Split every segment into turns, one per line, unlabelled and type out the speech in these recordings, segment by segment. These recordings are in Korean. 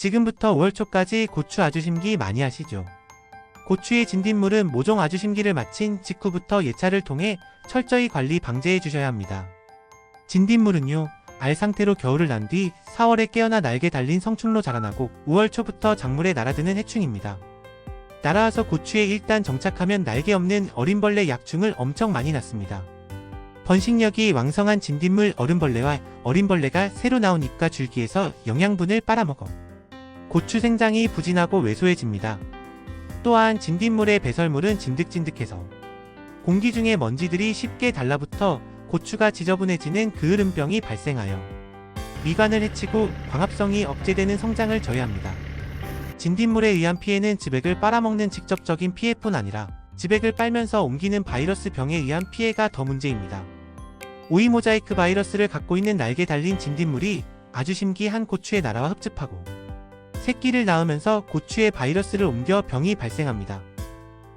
지금부터 5월 초까지 고추 아주심기 많이 하시죠. 고추의 진딧물은 모종 아주심기를 마친 직후부터 예차를 통해 철저히 관리 방제해 주셔야 합니다. 진딧물은요, 알 상태로 겨울을 난 뒤 4월에 깨어나 날개 달린 성충로 자라나고 5월 초부터 작물에 날아드는 해충입니다. 날아와서 고추에 일단 정착하면 날개 없는 어린벌레 약충을 엄청 많이 낳습니다. 번식력이 왕성한 진딧물 어른벌레와 어린벌레가 새로 나온 잎과 줄기에서 영양분을 빨아먹어 고추 생장이 부진하고 왜소해집니다. 또한 진딧물의 배설물은 진득진득해서 공기 중에 먼지들이 쉽게 달라붙어 고추가 지저분해지는 그을음병이 발생하여 미관을 해치고 광합성이 억제되는 성장을 저해합니다. 진딧물에 의한 피해는 지백을 빨아먹는 직접적인 피해뿐 아니라 지백을 빨면서 옮기는 바이러스 병에 의한 피해가 더 문제입니다. 오이 모자이크 바이러스를 갖고 있는 날개 달린 진딧물이 아주 심기한 고추에 날아와 흡집하고 새끼를 낳으면서 고추에 바이러스를 옮겨 병이 발생합니다.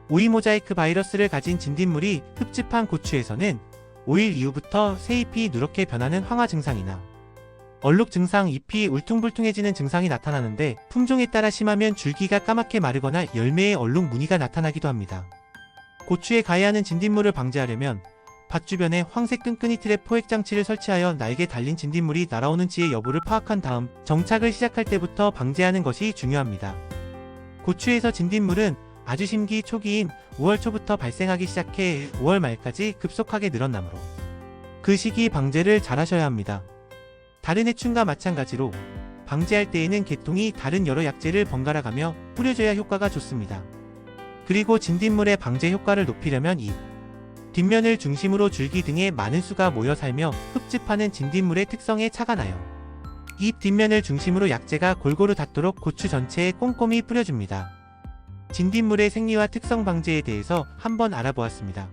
오이 모자이크 바이러스를 가진 진딧물이 흡집한 고추에서는 5일 이후부터 새 잎이 누렇게 변하는 황화 증상이나 얼룩 증상, 잎이 울퉁불퉁해지는 증상이 나타나는데 품종에 따라 심하면 줄기가 까맣게 마르거나 열매에 얼룩 무늬가 나타나기도 합니다. 고추에 가해하는 진딧물을 방지하려면 밭 주변에 황색 끈끈이 틀의 포획 장치를 설치하여 날개 달린 진딧물이 날아오는 지의 여부를 파악한 다음 정착을 시작할 때부터 방제하는 것이 중요합니다. 고추에서 진딧물은 아주 심기 초기인 5월 초부터 발생하기 시작해 5월 말까지 급속하게 늘어나므로 그 시기 방제를 잘 하셔야 합니다. 다른 해충과 마찬가지로 방제할 때에는 개통이 다른 여러 약재를 번갈아 가며 뿌려줘야 효과가 좋습니다. 그리고 진딧물의 방제 효과를 높이려면 잎, 뒷면을 중심으로 줄기 등에 많은 수가 모여 살며 흡집하는 진딧물의 특성에 차가 나요. 잎 뒷면을 중심으로 약재가 골고루 닿도록 고추 전체에 꼼꼼히 뿌려줍니다. 진딧물의 생리와 특성 방제에 대해서 한번 알아보았습니다.